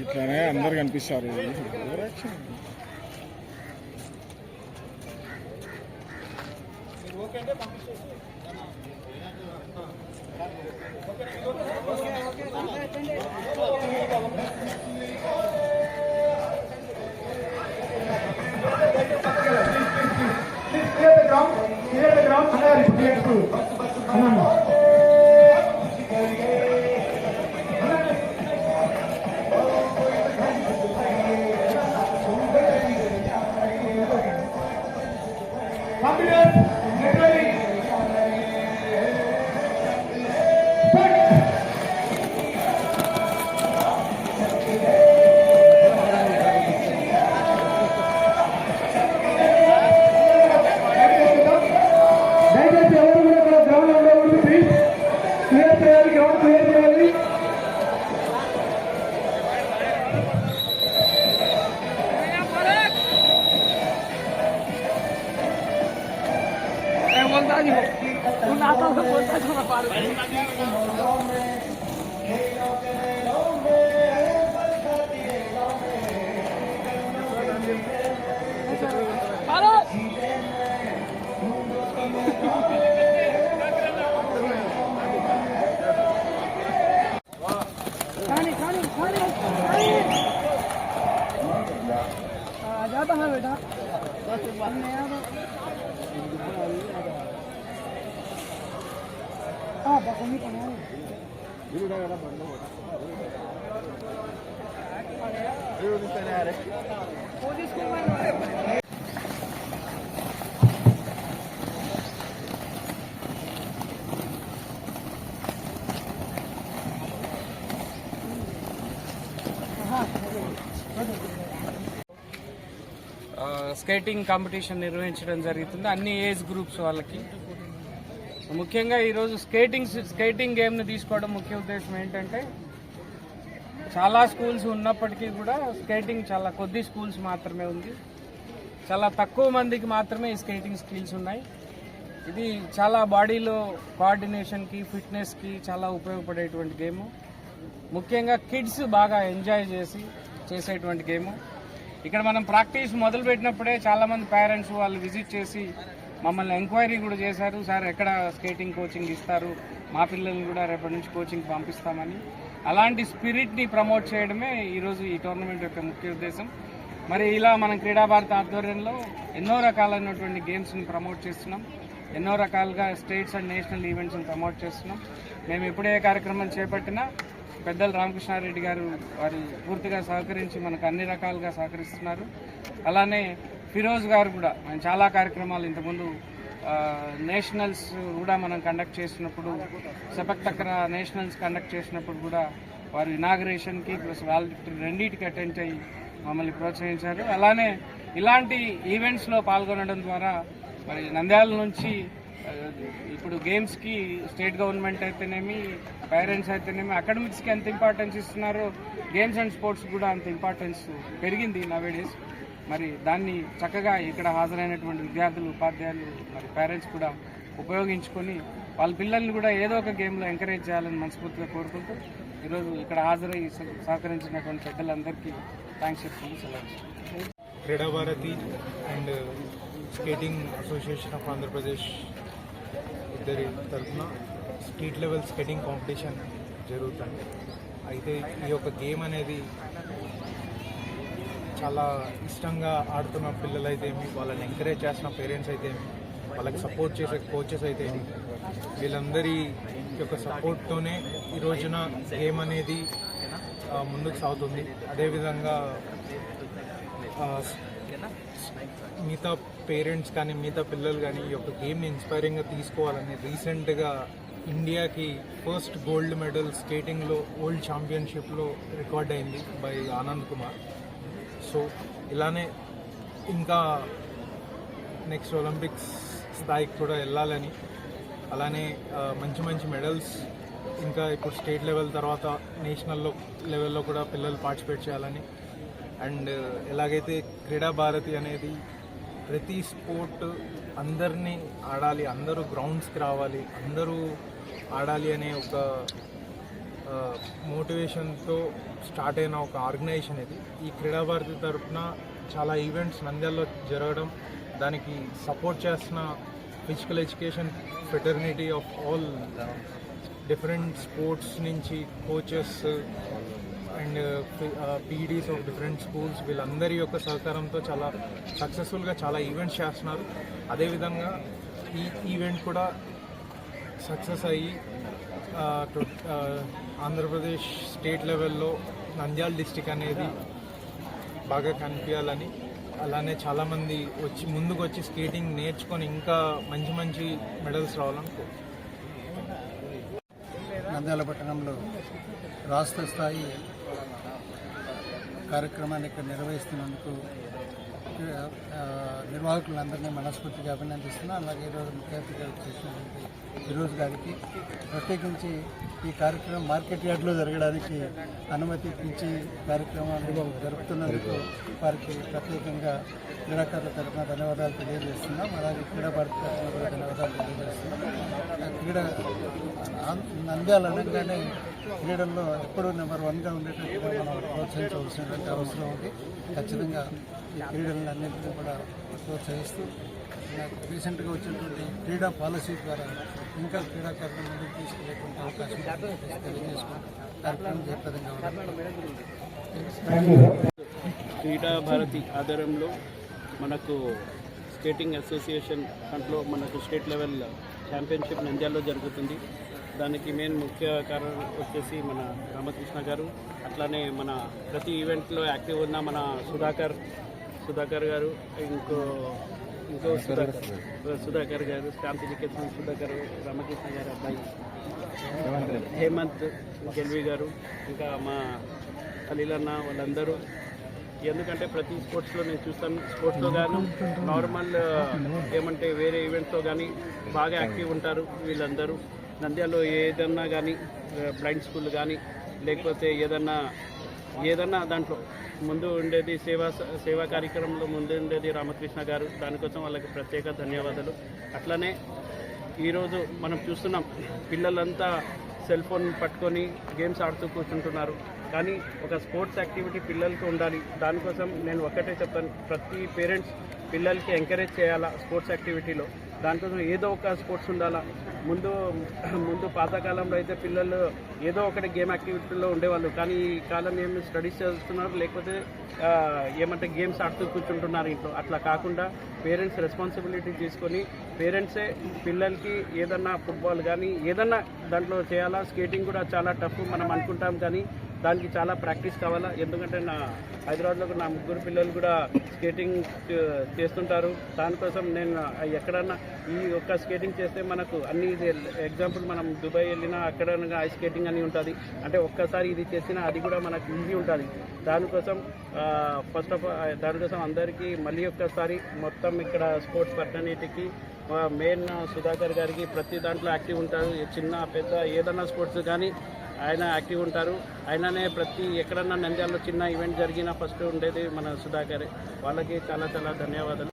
ఇట్లానే అందరు కనిపిస్తారు. ఓకే అంటే పంపించేసి the ground, जाता है बेटा हाँ बकनी बनाओ స్కేటింగ్ కాంపిటీషన్ నిర్వహించడం జరుగుతుంది. అన్ని ఏజ్ గ్రూప్స్ వాళ్ళకి. ముఖ్యంగా ఈరోజు స్కేటింగ్ స్కేటింగ్ గేమ్ని తీసుకోవడం ముఖ్య ఉద్దేశం ఏంటంటే చాలా స్కూల్స్ ఉన్నప్పటికీ కూడా స్కేటింగ్ చాలా కొద్ది స్కూల్స్ మాత్రమే ఉంది. చాలా తక్కువ మందికి మాత్రమే ఈ స్కేటింగ్ స్కిల్స్ ఉన్నాయి. ఇది చాలా బాడీలో కోఆర్డినేషన్కి ఫిట్నెస్కి చాలా ఉపయోగపడేటువంటి గేము. ముఖ్యంగా కిడ్స్ బాగా ఎంజాయ్ చేసి చేసేటువంటి గేము. ఇక్కడ మనం ప్రాక్టీస్ మొదలు పెట్టినప్పుడే పేరెంట్స్ వాళ్ళు విజిట్ చేసి మమ్మల్ని ఎంక్వైరీ కూడా చేశారు. సార్ ఎక్కడ స్కేటింగ్ కోచింగ్ ఇస్తారు? మా పిల్లల్ని కూడా రేపటి నుంచి కోచింగ్ పంపిస్తామని. అలాంటి స్పిరిట్ని ప్రమోట్ చేయడమే ఈరోజు ఈ టోర్నమెంట్ యొక్క ముఖ్య ఉద్దేశం. మరి ఇలా మనం క్రీడా భారత ఆధ్వర్యంలో ఎన్నో రకాలైనటువంటి గేమ్స్ని ప్రమోట్ చేస్తున్నాం. ఎన్నో రకాలుగా స్టేట్స్ అండ్ నేషనల్ ఈవెంట్స్ని ప్రమోట్ చేస్తున్నాం. మేము ఎప్పుడే కార్యక్రమం చేపట్టినా పెద్దలు రామకృష్ణారెడ్డి గారు వారు పూర్తిగా సహకరించి మనకు అన్ని రకాలుగా సహకరిస్తున్నారు. అలానే ఫిరోజ్ గారు కూడా ఆయన చాలా కార్యక్రమాలు ఇంతకుముందు నేషనల్స్ కూడా మనం కండక్ట్ చేసినప్పుడు సెపక్తక్ర నేషనల్స్ కండక్ట్ చేసినప్పుడు కూడా వారు ఇనాగరేషన్కి ప్లస్ వాళ్ళ రెండింటికి అటెండ్ అయ్యి మమ్మల్ని ప్రోత్సహించారు. అలానే ఇలాంటి ఈవెంట్స్లో పాల్గొనడం ద్వారా మరి నంద్యాల నుంచి ఇప్పుడు గేమ్స్కి స్టేట్ గవర్నమెంట్ అయితేనేమి పేరెంట్స్ అయితేనేమి అకాడమిక్స్కి ఎంత ఇంపార్టెన్స్ ఇస్తున్నారో గేమ్స్ అండ్ స్పోర్ట్స్ కూడా అంత ఇంపార్టెన్స్ పెరిగింది నవేడేస్ మరి దాన్ని చక్కగా ఇక్కడ హాజరైనటువంటి విద్యార్థులు ఉపాధ్యాయులు మరి పేరెంట్స్ కూడా ఉపయోగించుకొని వాళ్ళ పిల్లల్ని కూడా ఏదో ఒక గేమ్లో ఎంకరేజ్ చేయాలని మనస్ఫూర్తిగా కోరుకుంటూ ఈరోజు ఇక్కడ హాజరై సహకరించినటువంటి పెద్దలందరికీ థ్యాంక్స్ చెప్తుంది సెలవు Krida Bharati and skating association of Andhra Pradesh ఇద్దరి తరఫున స్ట్రీట్ లెవెల్ స్కేటింగ్ కాంపిటీషన్ జరుగుతుంది. అయితే ఈ యొక్క గేమ్ అనేది చాలా ఇష్టంగా ఆడుతున్న పిల్లలు అయితే ఏమి వాళ్ళని ఎంకరేజ్ చేస్తున్న పేరెంట్స్ అయితే ఏమి వాళ్ళకి సపోర్ట్ చేసే కోచెస్ అయితే ఏమి వీళ్ళందరి యొక్క సపోర్ట్తోనే ఈ రోజున గేమ్ అనేది ముందుకు సాగుతుంది. అదేవిధంగా మిగతా పేరెంట్స్ కానీ మిగతా పిల్లలు కానీ ఈ యొక్క గేమ్ని ఇన్స్పైరింగ్గా తీసుకోవాలని రీసెంట్గా ఇండియాకి ఫస్ట్ గోల్డ్ మెడల్ స్కేటింగ్లో వరల్డ్ ఛాంపియన్షిప్లో రికార్డ్ అయింది బై ఆనంద్ కుమార్. సో ఇలానే ఇంకా నెక్స్ట్ ఒలింపిక్స్ స్థాయికి కూడా వెళ్ళాలని. అలానే మంచి మంచి మెడల్స్ ఇంకా ఇప్పుడు స్టేట్ లెవెల్ తర్వాత నేషనల్ లెవెల్లో కూడా పిల్లలు పార్టిసిపేట్ చేయాలని. అండ్ ఎలాగైతే క్రీడా భారతి అనేది ప్రతి స్పోర్ట్ అందరినీ ఆడాలి అందరూ గ్రౌండ్స్కి రావాలి అందరూ ఆడాలి అనే ఒక మోటివేషన్తో స్టార్ట్ అయిన ఒక ఆర్గనైజేషన్ ఇది. ఈ క్రీడాభారతి తరఫున చాలా ఈవెంట్స్ నంద్యాలలో జరగడం దానికి సపోర్ట్ చేస్తున్న physical education fraternity of all different sports నుంచి coaches and PDs of different schools వీళ్ళందరి యొక్క సహకారంతో చాలా సక్సెస్ఫుల్గా చాలా ఈవెంట్స్ చేస్తున్నారు. అదేవిధంగా ఈ ఈవెంట్ కూడా సక్సెస్ అయ్యి ఆంధ్రప్రదేశ్ స్టేట్ లెవెల్లో నంద్యాల డిస్టిక్ అనేది బాగా కనిపించాలని అలానే చాలామంది వచ్చి ముందుకు వచ్చి స్కేటింగ్ నేర్చుకొని ఇంకా మంచి మంచి మెడల్స్ రావాలని నంద్యాల పట్టణంలో రాష్ట్ర స్థాయి కార్యక్రమాన్ని ఇక్కడ నిర్వహిస్తున్నందుకు నిర్వాహకులందరినీ మనస్ఫూర్తిగా అభినందిస్తున్నాను అలాగే ఈరోజు ముఖ్య అతిథిగా చేసినటువంటి ఫిరోజ్ గారికి ప్రత్యేకించి ఈ కార్యక్రమం మార్కెట్ యార్డ్లో జరగడానికి అనుమతి ఇచ్చి కార్యక్రమాన్ని జరుపుతున్నందుకు వారికి ప్రత్యేకంగా క్రీడాకారుల తరఫున ధన్యవాదాలు తెలియజేస్తున్నాం. అలాగే క్రీడా భారత తరఫున కూడా ధన్యవాదాలు తెలియజేస్తున్నాం. క్రీడా నంద్యాల అనగానే క్రీడల్లో ఎప్పుడూ నెంబర్ వన్గా ఉండేటట్టుగా మనం ప్రోత్సహించవలసినటువంటి అవసరం ఉంది. ఖచ్చితంగా ఈ క్రీడలను అన్నింటినీ కూడా ప్రోత్సహిస్తూ నాకు రీసెంట్గా వచ్చినటువంటి క్రీడా పాలసీ ద్వారా ఇంకా క్రీడాకారులు ముందుకు తీసుకెళ్ళేటువంటి అవకాశం తెలియజేసుకుంటూ కార్యక్రమం జయప్రదంగా క్రీడా భారతి ఆధారంలో మనకు స్కేటింగ్ అసోసియేషన్ దాంట్లో మనకు స్టేట్ లెవెల్ ఛాంపియన్షిప్ నంద్యాలలో జరుగుతుంది. దానికి మెయిన్ ముఖ్య కారణం వచ్చేసి మన రామకృష్ణ గారు. అట్లానే మన ప్రతి ఈవెంట్లో యాక్టివ్ ఉన్న మన సుధాకర్ సుధాకర్ గారు ఇంకో ఇంకో సుధాకర్ సుధాకర్ గారు స్టాంప్ ఎడ్యుకేషన్ సుధాకర్ రామకృష్ణ గారు అబ్బాయి హేమంత్ గెల్వి గారు ఇంకా మా ఖలీలన్న వాళ్ళందరూ. ఎందుకంటే ప్రతి స్పోర్ట్స్లో నేను చూస్తాను. స్పోర్ట్స్లో గాను నార్మల్ ఏమంటే వేరే ఈవెంట్స్లో కానీ బాగా యాక్టివ్ ఉంటారు వీళ్ళందరూ. నంద్యాలలో ఏదన్నా కానీ బ్లైండ్ స్కూల్ కానీ లేకపోతే ఏదన్నా ఏదన్నా దాంట్లో ముందు ఉండేది సేవా సేవా కార్యక్రమంలో ముందు ఉండేది రామకృష్ణ గారు. దానికోసం వాళ్ళకి ప్రత్యేక ధన్యవాదాలు. అట్లనే ఈరోజు మనం చూస్తున్నాం పిల్లలంతా సెల్ ఫోన్ పట్టుకొని గేమ్స్ ఆడుతూ కూర్చుంటున్నారు. కానీ ఒక స్పోర్ట్స్ యాక్టివిటీ పిల్లలకి ఉండాలి. దానికోసం నేను ఒక్కటే చెప్తాను. ప్రతి పేరెంట్స్ పిల్లలకి ఎంకరేజ్ చేయాలా స్పోర్ట్స్ యాక్టివిటీలో దానికోసం ఏదో ఒక స్పోర్ట్స్ ఉండాలా? ముందు ముందు పాతకాలంలో అయితే పిల్లలు ఏదో ఒకటి గేమ్ యాక్టివిటీలో ఉండేవాళ్ళు. కానీ ఈ కాలం ఏమి స్టడీస్ చదువుతున్నారు లేకపోతే ఏమంటే గేమ్స్ ఆడుతూ కూర్చుంటున్నారు ఇంట్లో. అట్లా కాకుండా పేరెంట్స్ రెస్పాన్సిబిలిటీ తీసుకొని పేరెంట్సే పిల్లలకి ఏదన్నా ఫుట్బాల్ కానీ ఏదన్నా దాంట్లో చేయాలా? స్కేటింగ్ కూడా చాలా టఫ్ మనం అనుకుంటాం కానీ దానికి చాలా ప్రాక్టీస్ కావాలా? ఎందుకంటే నా హైదరాబాద్లో నా ముగ్గురు పిల్లలు కూడా స్కేటింగ్ చేస్తుంటారు. దానికోసం నేను ఎక్కడన్నా ఈ ఒక్క స్కేటింగ్ చేస్తే మనకు అన్ని ఎగ్జాంపుల్ మనం దుబాయ్ వెళ్ళినా అక్కడ ఐస్ స్కేటింగ్ అని ఉంటుంది. అంటే ఒక్కసారి ఇది చేసినా అది కూడా మనకు ఈజీ ఉంటుంది. దానికోసం ఫస్ట్ ఆఫ్ దానికోసం అందరికీ మళ్ళీ ఒక్కసారి మొత్తం ఇక్కడ స్పోర్ట్స్ పర్సనాలిటీకి మెయిన్ సుధాకర్ గారికి ప్రతి దాంట్లో యాక్టివ్ ఉంటారు. చిన్న పెద్ద ఏదన్నా స్పోర్ట్స్ కానీ ఆయన యాక్టివ్ ఉంటారు. ఆయననే ప్రతి ఎక్కడన్నా నంద్యాలలో చిన్న ఈవెంట్ జరిగినా ఫస్ట్ ఉండేది మన సుధాకరే. వాళ్ళకి చాలా చాలా ధన్యవాదాలు.